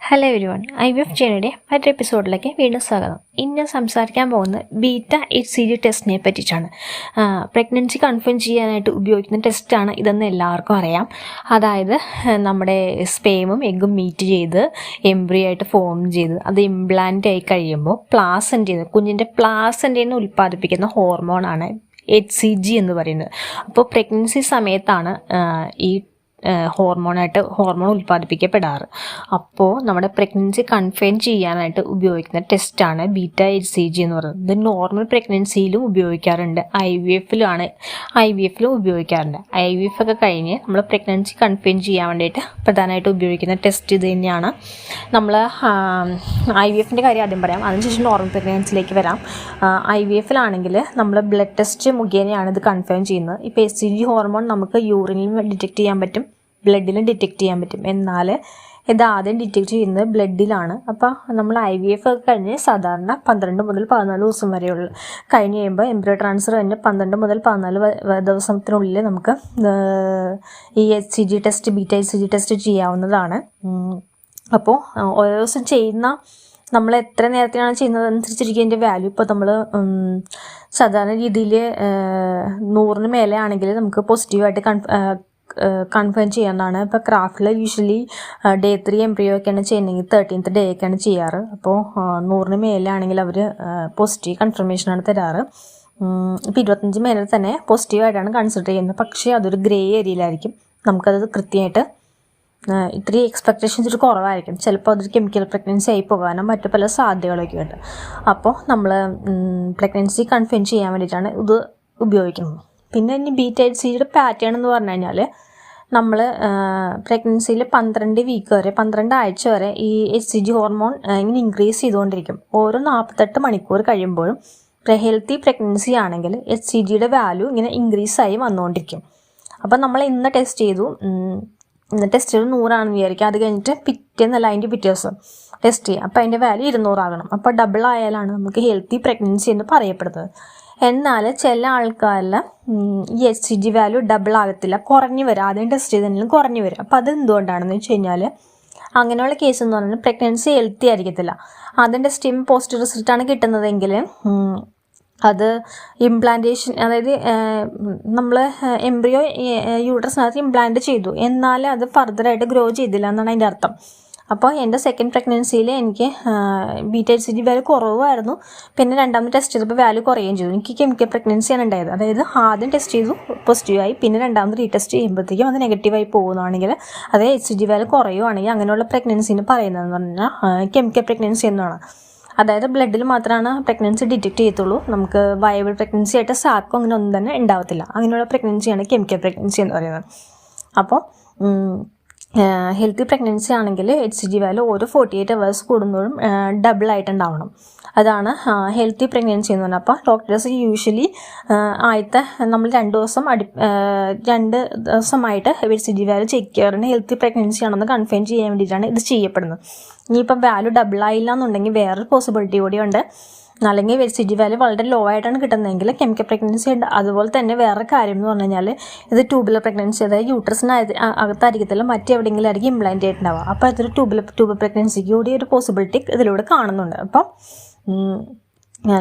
Hello everyone I V F ജേണിയുടെ മറ്റൊരു എപ്പിസോഡിലേക്ക് വീണ്ടും സ്വാഗതം. ഇന്ന് സംസാരിക്കാൻ പോകുന്നത് ബീറ്റ എച്ച് സി ജി ടെസ്റ്റിനെ പറ്റിയിട്ടാണ് പ്രഗ്നൻസി കൺഫേം ചെയ്യാനായിട്ട് ഉപയോഗിക്കുന്ന ടെസ്റ്റാണ് ഇതെന്ന് എല്ലാവർക്കും അറിയാം. അതായത് നമ്മുടെ സ്പേമും എഗ്ഗും മീറ്റ് ചെയ്ത് എംബ്രി ആയിട്ട് ഫോം ചെയ്ത് അത് ഇംപ്ലാന്റ് ആയി കഴിയുമ്പോൾ പ്ലാസന്റെന്ന് കുഞ്ഞിന്റെ പ്ലാസന്റെന്ന് ഉൽപ്പാദിപ്പിക്കുന്ന ഹോർമോണാണ് എച്ച് സി ജി എന്ന് പറയുന്നത്. അപ്പോൾ പ്രഗ്നൻസി സമയത്താണ് ഈ ഹോർമോണായിട്ട് ഹോർമോൺ ഉൽപ്പാദിപ്പിക്കപ്പെടാറ്. അപ്പോൾ നമ്മുടെ പ്രഗ്നൻസി കൺഫേം ചെയ്യാനായിട്ട് ഉപയോഗിക്കുന്ന ടെസ്റ്റാണ് ബീറ്റ എച്ച് സി ജി എന്ന് പറയുന്നത്. ഇത് നോർമൽ പ്രഗ്നൻസിയിലും ഉപയോഗിക്കാറുണ്ട്. ഐ വി എഫിലാണ് ഐ വി എഫിലും ഉപയോഗിക്കാറുണ്ട്. ഐ വി എഫ് ഒക്കെ കഴിഞ്ഞ് നമ്മൾ പ്രഗ്നൻസി കൺഫേം ചെയ്യാൻ വേണ്ടിയിട്ട് പ്രധാനമായിട്ട് ഉപയോഗിക്കുന്ന ടെസ്റ്റ് ഇത് തന്നെയാണ്. നമ്മൾ ഐ വി എഫിന്റെ കാര്യം ആദ്യം പറയാം. അതിനുശേഷം നോർമൽ പ്രഗ്നൻസിയിലേക്ക് വരാം. ഐ വി എഫിലാണെങ്കിൽ നമ്മൾ ബ്ലഡ് ടെസ്റ്റ് മുഖേനയാണ് ഇത് കൺഫേം ചെയ്യുന്നത്. ഇപ്പോൾ എസ് സി ജി ഹോർമോൺ നമുക്ക് യൂറിനിൽ ഡിറ്റക്ട് ചെയ്യാൻ പറ്റും. ബ്ലഡിലും ഡിറ്റക്റ്റ് ചെയ്യാൻ പറ്റും. എന്നാൽ ഇത് ആദ്യം ഡിറ്റക്ട് ചെയ്യുന്നത് ബ്ലഡിലാണ് അപ്പോൾ നമ്മൾ ഐ വി എഫ് ഒക്കെ കഴിഞ്ഞ് സാധാരണ പന്ത്രണ്ട് മുതൽ പതിനാല് ദിവസം വരെയുള്ള കഴിഞ്ഞ് കഴിയുമ്പോൾ എംബ്രോ ട്രാൻസ്ഫർ കഴിഞ്ഞ് പന്ത്രണ്ട് മുതൽ പതിനാല് ദിവസത്തിനുള്ളിൽ നമുക്ക് ഈ H C G test beta H C G test ചെയ്യാവുന്നതാണ്. അപ്പോൾ ഓരോ ദിവസം ചെയ്യുന്ന നമ്മൾ എത്ര നേരത്തിനാണ് ചെയ്യുന്നത് അനുസരിച്ചിരിക്കും അതിന്റെ വാല്യൂ ഇപ്പോൾ നമ്മൾ സാധാരണ രീതിയിൽ നൂറിന് മേലെ ആണെങ്കിൽ നമുക്ക് പോസിറ്റീവായിട്ട് കൺഫ കൺഫേം ചെയ്യാവുന്നതാണ് ഇപ്പോൾ ക്രാഫ്റ്റിൽ യൂഷ്വലി ഡേ ത്രീ എംബ്രിയോ ഒക്കെയാണ് ചെയ്യുന്നതെങ്കിൽ തേർട്ടീൻത്ത് ഡേ ഒക്കെയാണ് ചെയ്യാറ്. അപ്പോൾ നൂറിന് മേലെ ആണെങ്കിൽ അവർ പോസിറ്റീവ് കൺഫർമേഷനാണ് തരാറ്. ഇപ്പോൾ ഇരുപത്തഞ്ച് മേലെ തന്നെ പോസിറ്റീവായിട്ടാണ് കൺസിഡർ ചെയ്യുന്നത്. പക്ഷേ അതൊരു ഗ്രേ ഏരിയയിലായിരിക്കും നമുക്കത് കൃത്യമായിട്ട് ഇത്തിരി എക്സ്പെക്റ്റേഷൻസ് ഒരു കുറവായിരിക്കും. ചിലപ്പോൾ അതൊരു കെമിക്കൽ പ്രഗ്നൻസി ആയി പോകാനും മറ്റു പല സാധ്യതകളൊക്കെ ഉണ്ട്. അപ്പോൾ നമ്മൾ പ്രഗ്നൻസി കൺഫേം ചെയ്യാൻ വേണ്ടിയിട്ടാണ് ഇത് ഉപയോഗിക്കുന്നത്. പിന്നെ ഇനി ബി എച്ച് സിയുടെ പാറ്റേൺ എന്ന് പറഞ്ഞു കഴിഞ്ഞാൽ നമ്മൾ പ്രഗ്നൻസിയിൽ പന്ത്രണ്ട് വീക്ക് വരെ പന്ത്രണ്ട് ആഴ്ച വരെ ഈ എച്ച് സി ജി ഹോർമോൺ ഇങ്ങനെ ഇൻക്രീസ് ചെയ്തുകൊണ്ടിരിക്കും. ഓരോ നാൽപ്പത്തെട്ട് മണിക്കൂർ കഴിയുമ്പോഴും ഹെൽത്തി പ്രഗ്നൻസി ആണെങ്കിൽ എച്ച് സി ജിയുടെ വാല്യൂ ഇങ്ങനെ ഇൻക്രീസ് ആയി വന്നുകൊണ്ടിരിക്കും. അപ്പം നമ്മൾ ഇന്ന് ടെസ്റ്റ് ചെയ്തു. ഇന്ന് ടെസ്റ്റ് ചെയ്ത് നൂറാണെന്ന് വിചാരിക്കുക അത് കഴിഞ്ഞിട്ട് പിറ്റേന്നല്ല അതിന്റെ പിറ്റേ ദിവസം ടെസ്റ്റ് ചെയ്യുക അപ്പോൾ അതിന്റെ വാല്യൂ ഇരുന്നൂറാകണം. അപ്പോൾ ഡബിൾ ആയാലാണ് നമുക്ക് ഹെൽത്തി പ്രഗ്നൻസി എന്ന് പറയപ്പെടുന്നത്. എന്നാൽ ചില ആൾക്കാരിൽ ഈ H C G value double ആകത്തില്ല. കുറഞ്ഞു വരും. ആദ്യം ടെസ്റ്റ് ചെയ്തതിനും കുറഞ്ഞു വരും. അപ്പോൾ അത് എന്തുകൊണ്ടാണെന്ന് വെച്ച് കഴിഞ്ഞാൽ അങ്ങനെയുള്ള കേസ് എന്ന് പറഞ്ഞാൽ പ്രഗ്നൻസി ഹെൽത്തി ആയിരിക്കത്തില്ല. ആദ്യം ടെസ്റ്റ് പോസ്റ്റ് പോസിറ്റീവ് റിസൾട്ടാണ് കിട്ടുന്നതെങ്കിൽ അത് ഇംപ്ലാന്റേഷൻ അതായത് നമ്മൾ എംബ്രിയോ യൂട്രസിനകത്ത് ഇംപ്ലാന്റ് ചെയ്തു. എന്നാൽ അത് ഫർദറായിട്ട് ഗ്രോ ചെയ്തില്ല എന്നാണ് അതിന്റെ അർത്ഥം. അപ്പോൾ എന്റെ സെക്കൻഡ് പ്രഗ്നൻസിയിൽ എനിക്ക് B T H G value കുറവായിരുന്നു പിന്നെ രണ്ടാമത് ടെസ്റ്റ് ചെയ്തപ്പോൾ വാല്യൂ കുറയുകയും ചെയ്തു. എനിക്ക് കെമിക്കൽ പ്രഗ്നൻസിയാണ് ഉണ്ടായത്. അതായത് ആദ്യം ടെസ്റ്റ് ചെയ്തു പോസിറ്റീവായി പിന്നെ രണ്ടാമത് റീടെസ്റ്റ് ചെയ്യുമ്പോഴത്തേക്കും അത് നെഗറ്റീവായി പോകുന്നതാണെങ്കിൽ അത് എച്ച് ജി വാല്യൂ കുറയുവാണെങ്കിൽ അങ്ങനെയുള്ള പ്രഗ്നൻസിന് പറയുന്നതെന്ന് പറഞ്ഞാൽ കെമിക്കൽ പ്രഗ്നൻസി എന്നാണ്. അതായത് ബ്ലഡിൽ മാത്രമാണ് പ്രഗ്നൻസി ഡിറ്റക്ട് ചെയ്യത്തുള്ളൂ. നമുക്ക് വയബിൾ പ്രഗ്നൻസി ആയിട്ട് സാക്കോ അങ്ങനെ ഒന്നും തന്നെ ഉണ്ടാവത്തില്ല. അങ്ങനെയുള്ള പ്രഗ്നൻസിയാണ് കെമിക്കൽ പ്രഗ്നൻസി എന്ന് പറയുന്നത്. അപ്പോൾ ഹെൽത്തി പ്രഗ്നൻസി ആണെങ്കിൽ എച്ച് ജി വാല്യൂ ഓരോ ഫോർട്ടി എയ്റ്റ് അവേഴ്സ് കൂടുമ്പോഴും ഡബിൾ ആയിട്ടുണ്ടാവണം. അതാണ് ഹെൽത്തി പ്രഗ്നൻസി എന്ന് പറഞ്ഞാൽ അപ്പോൾ ഡോക്ടേഴ്സ് യൂഷ്വലി ആദ്യത്തെ നമ്മൾ രണ്ട് ദിവസം അടി രണ്ട് ദിവസമായിട്ട് എച്ച് ജി വാല്യൂ ചെക്ക് ചെയ്യാറുണ്ട്. ഹെൽത്തി പ്രഗ്നൻസി ആണെന്ന് കൺഫേം ചെയ്യാൻ വേണ്ടിയിട്ടാണ് ഇത് ചെയ്യപ്പെടുന്നത്. ഇനിയിപ്പം വാല്യൂ ഡബിൾ ആയില്ല എന്നുണ്ടെങ്കിൽ വേറൊരു പോസിബിലിറ്റി കൂടിയുണ്ട് അല്ലെങ്കിൽ സി ജി വാല്യൂ വളരെ ലോ ആയിട്ടാണ് കിട്ടുന്നതെങ്കിൽ കെമിക്കൽ പ്രഗ്നൻസി ഉണ്ട്. അതുപോലെ തന്നെ വേറെ കാര്യം എന്ന് പറഞ്ഞു കഴിഞ്ഞാൽ ഇത് ട്യൂബുലർ പ്രഗ്നൻസി അതായത് യൂട്രസിന് അകത്തായിരിക്കത്തില്ല മറ്റെവിടെയെങ്കിലും ആയിരിക്കും ഇംപ്ലാന്റ് ആയിട്ടുണ്ടാവുക അപ്പോൾ അതൊരു ട്യൂബുലർ ട്യൂബ് പ്രഗ്നൻസിക്ക് കൂടി ഒരു പോസിബിലിറ്റി ഇതിലൂടെ കാണുന്നുണ്ട്. അപ്പം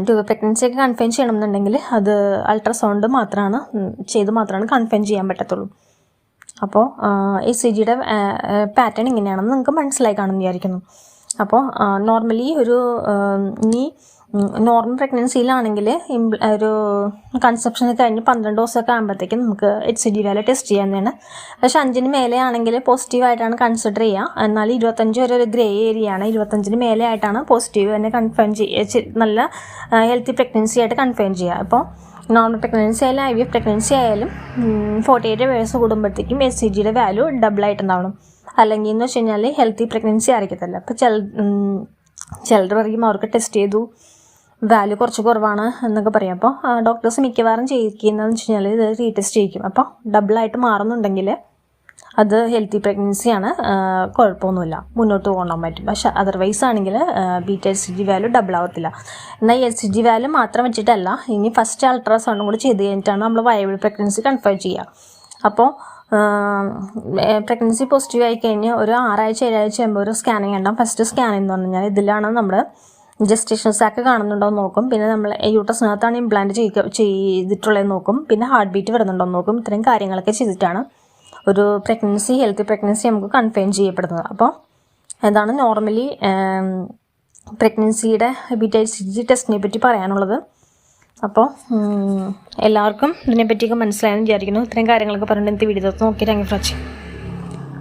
ട്യൂബ് പ്രഗ്നൻസി ഒക്കെ കൺഫേം ചെയ്യണമെന്നുണ്ടെങ്കിൽ അത് അൾട്രാസൗണ്ട് മാത്രമാണ് ചെയ്ത് മാത്രമാണ് കൺഫേം ചെയ്യാൻ പറ്റത്തുള്ളൂ. അപ്പോൾ എ സി ജിയുടെ പാറ്റേൺ ഇങ്ങനെയാണെന്ന് നിങ്ങൾക്ക് മനസ്സിലായി കാണുമെന്ന് വിചാരിക്കുന്നു. അപ്പോൾ നോർമലി ഒരു നീ നോർമൽ പ്രഗ്നൻസിയിലാണെങ്കിൽ ഒരു കൺസെപ്ഷൻ കഴിഞ്ഞ് പന്ത്രണ്ട് ദിവസമൊക്കെ ആകുമ്പോഴത്തേക്കും നമുക്ക് H C D value test ചെയ്യാവുന്നതാണ്. പക്ഷേ അഞ്ചിന് മേലെ ആണെങ്കിൽ പോസിറ്റീവായിട്ടാണ് കൺസിഡർ ചെയ്യുക. എന്നാൽ ഇരുപത്തഞ്ച് വരെ ഒരു ഗ്രേ ഏരിയ ആണ്. ഇരുപത്തഞ്ചിന് മേലെ ആയിട്ടാണ് പോസിറ്റീവ് തന്നെ കൺഫേം ചെയ്യുക നല്ല ഹെൽത്തി പ്രഗ്നൻസി ആയിട്ട് കൺഫേം ചെയ്യുക. അപ്പോൾ നോർമൽ പ്രഗ്നൻസി ആയാലും ഐ വി എഫ് പ്രഗ്നൻസി ആയാലും ഫോർട്ടി എയ്റ്റ് വേഴ്സ് കൂടുമ്പോഴത്തേക്കും എച്ച് സി ജിയുടെ വാല്യൂ ഡബിൾ ആയിട്ടുണ്ടാവണം. അല്ലെങ്കിൽ എന്ന് വെച്ച് കഴിഞ്ഞാൽ ഹെൽത്തി പ്രഗ്നൻസി ആയിരിക്കത്തില്ല. അപ്പോൾ ചില ചിലർ പറയും അവർക്ക് ടെസ്റ്റ് ചെയ്തു. വാല്യൂ കുറച്ച് കുറവാണ് എന്നൊക്കെ പറയും. അപ്പോൾ ഡോക്ടേഴ്സ് മിക്കവാറും ചെയ്യിക്കുന്നതെന്ന് വെച്ച് കഴിഞ്ഞാൽ ഇത് റീടെസ്റ്റ് ചെയ്യിക്കും. അപ്പോൾ ഡബിളായിട്ട് മാറുന്നുണ്ടെങ്കിൽ അത് ഹെൽത്തി പ്രഗ്നൻസിയാണ് കുഴപ്പമൊന്നുമില്ല. മുന്നോട്ട് കൊണ്ടുപോകാൻ പറ്റും. പക്ഷേ അതർവൈസ് ആണെങ്കിൽ beta H C G value double ആവത്തില്ല. എന്നാൽ എച്ച് സി ജി വാല്യൂ മാത്രം വെച്ചിട്ടല്ല ഇനി ഫസ്റ്റ് അൾട്രാസൗണ്ടും കൂടി ചെയ്ത് കഴിഞ്ഞിട്ടാണ് നമ്മൾ വയബിൾ പ്രഗ്നൻസി കൺഫേം ചെയ്യുക. അപ്പോൾ പ്രഗ്നൻസി പോസിറ്റീവ് ആയി കഴിഞ്ഞ് ഒരു ആറാഴ്ച ഏഴാഴ്ച ആകുമ്പോൾ ഒരു സ്കാനിങ് ഉണ്ടാകും ഫസ്റ്റ് സ്കാനിങ് എന്ന് പറഞ്ഞു കഴിഞ്ഞാൽ ഇതിലാണ് നമ്മൾ ജസ്റ്റേഷൻ സാക്ക് കാണുന്നുണ്ടോ എന്ന് നോക്കും. പിന്നെ നമ്മൾ യൂട്ടസിനകത്താണ് ഇംപ്ലാന്റ് ചെയ്യുക ചെയ്തിട്ടുള്ളതെന്ന് നോക്കും. പിന്നെ ഹാർട്ട് ബീറ്റ് വരുന്നുണ്ടോ എന്ന് നോക്കും. ഇത്രയും കാര്യങ്ങളൊക്കെ ചെയ്തിട്ടാണ് ഒരു പ്രഗ്നൻസി ഹെൽത്തി പ്രഗ്നൻസി നമുക്ക് കൺഫേം ചെയ്യപ്പെടുന്നത്. അപ്പോൾ എന്താണ് നോർമലി പ്രഗ്നൻസിയുടെ ഹെബിറ്റൈസ് ടെസ്റ്റിനെ പറ്റി പറയാനുള്ളത്. അപ്പോൾ എല്ലാവർക്കും ഇതിനെപ്പറ്റിയൊക്കെ മനസ്സിലായെന്ന് വിചാരിക്കുന്നു. ഇത്രയും കാര്യങ്ങളൊക്കെ പറഞ്ഞിട്ട് എനിക്ക് വീഡിയോ നോക്കി താങ്ക് യു ഫോർ വാച്ചിങ്